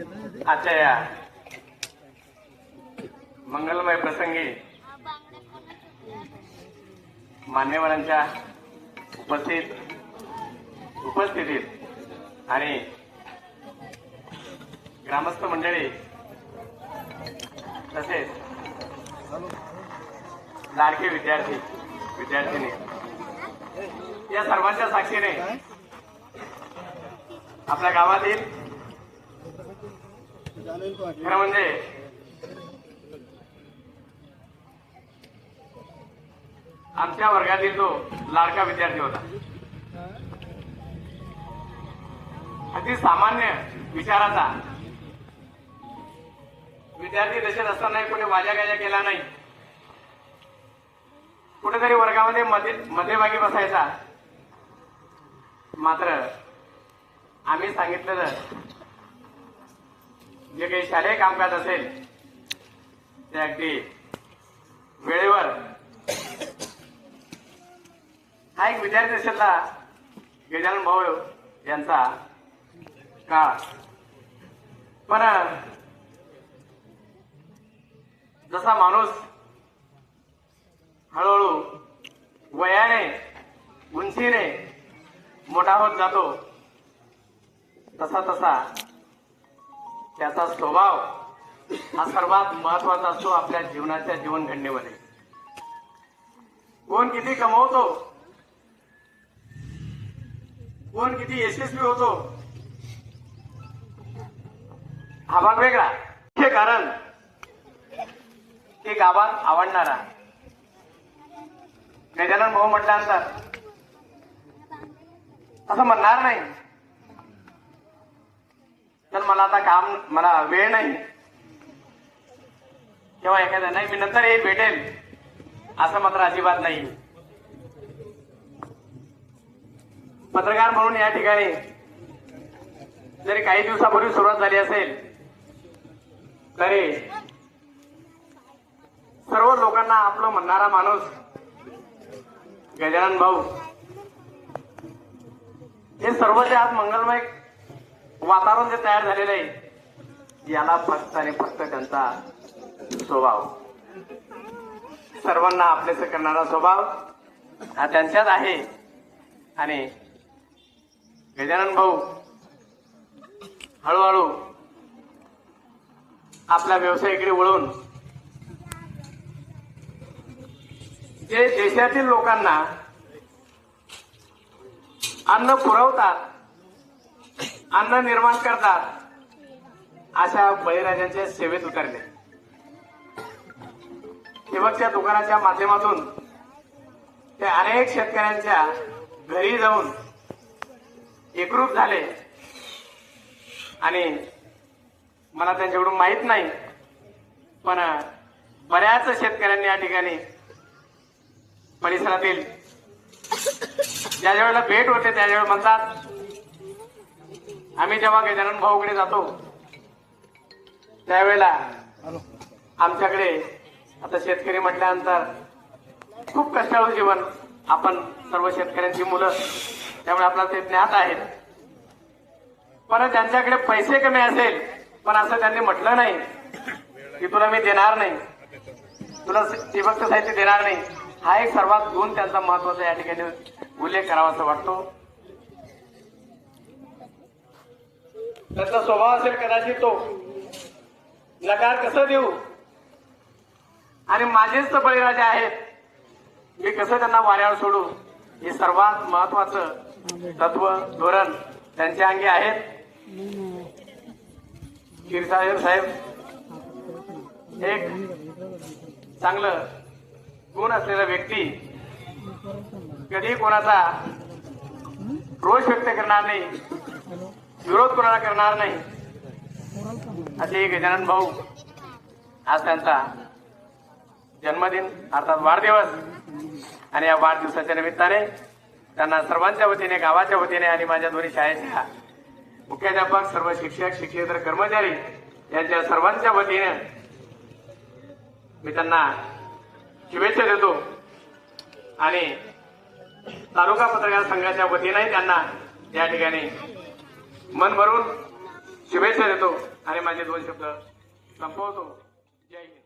आजच्या या मंगलमय प्रसंगी मान्यवरांच्या उपस्थित उपस्थितीत आणि ग्रामस्थ मंडळी तसेच लाडके विद्यार्थी विद्यार्थिनी या सर्वांच्या साक्षीने आपल्या गावातील खरं म्हणजे आमच्या वर्गातील तो लाडका विद्यार्थी होता. अति सामान्य विचाराचा. विद्यार्थी दशेत असतानाही कुठे वाजा गाजा केला नाही. कुठेतरी वर्गामध्ये मध्ये मध्यभागी बसायचा. मात्र आम्ही सांगितलेलं जे काही शालेय कामकाज असेल ते अगदी वेळेवर. हा एक विद्यार्थी असेलला गजानन भाऊ यांचा काळ. पण जसा माणूस हळूहळू वयाने उंचीने मोठा होत जातो तसा तसा त्याचा स्वभाव हा सर्वात महत्त्वाचा असतो आपल्या जीवनाच्या जीवनघडणीमध्ये कोण किती कमवतो? कोण किती यशस्वी होतो? हा भाग वेगळा. हे कारण ते गावात आवडणारा. गजानन भाऊ म्हटल्यानंतर असं म्हणणार नाही. तर मला आता काम मला वेळ नाही. किंवा एखाद्या नाही मी नंतर हे भेटेल. असं मात्र अजिबात नाही. पत्रकार म्हणून या ठिकाणी जरी काही दिवसापूर्वी सुरुवात झाली असेल तरी सर्व लोकांना आपलं म्हणणारा माणूस गजानन भाऊ. हे सर्व जे आज मंगलमय वातावरण जे तयार झालेलं आहे याला फक्त आणि फक्त त्यांचा स्वभाव. सर्वांना आपलेस करणारा स्वभाव हा त्यांच्यात आहे. आणि गजानन भाऊ हळूहळू आपल्या व्यवसायाकडे वळून जे देशातील लोकांना अन्न पुरवतात अन्न निर्माण करतात. अशा बळीराजांच्या सेवेत उतरले. ठिबकच्या दुकानाच्या माध्यमातून ते अनेक शेतकऱ्यांच्या घरी जाऊन एकरूप झाले. आणि मला त्यांच्याकडून माहीत नाही पण बऱ्याच शेतकऱ्यांनी या ठिकाणी परिसरातील ज्या ज्या वेळेला भेट होते त्यावेळेला म्हणतात आम्ही जेव्हा गजानन भाऊकडे जातो. त्यावेळेला आमच्याकडे आता शेतकरी म्हटल्यानंतर खूप कष्टाळू जीवन. आपण सर्व शेतकऱ्यांची मुलं. त्यामुळे आपल्याला ते ज्ञात आहेत पण त्यांच्याकडे पैसे कमी असेल पण असं त्यांनी म्हटलं नाही की तुला मी देणार नाही. तुला ठिबकचं साहित्य देणार नाही. हा एक सर्वात गुण त्यांचा महत्त्वाचा या ठिकाणी उल्लेख करावा असं वाटतो. त्यांचा स्वभाव असेल कदाचित तो. नकार कसं देऊ? आणि माझेच तर बळीराजे आहेत. मी कसं त्यांना वाऱ्यावर सोडू? हे सर्वात महत्वाचं तत्व धोरण त्यांच्या अंगी आहेत. क्षीरसागर साहेब एक चांगलं गुण असलेला व्यक्ती कधी कोणाचा रोष व्यक्त करणार नाही. विरोध कोणाला करणार नाही. असे गजानन भाऊ आज त्यांचा जन्मदिन अर्थात वाढदिवस आणि या वाढदिवसाच्या निमित्ताने त्यांना सर्वांच्या वतीने गावाच्या वतीने आणि माझ्या दोन्ही शाळेच्या मुख्याध्यापक सर्व शिक्षक शिक्षकेतर कर्मचारी यांच्या सर्वांच्या वतीने मी त्यांना शुभेच्छा देतो. आणि तालुका पत्रकार संघाच्या वतीनेही त्यांना या ठिकाणी मन भरून शुभेच्छा देतो. आणि माझे दोन शब्द संपवतो. जय हिंद.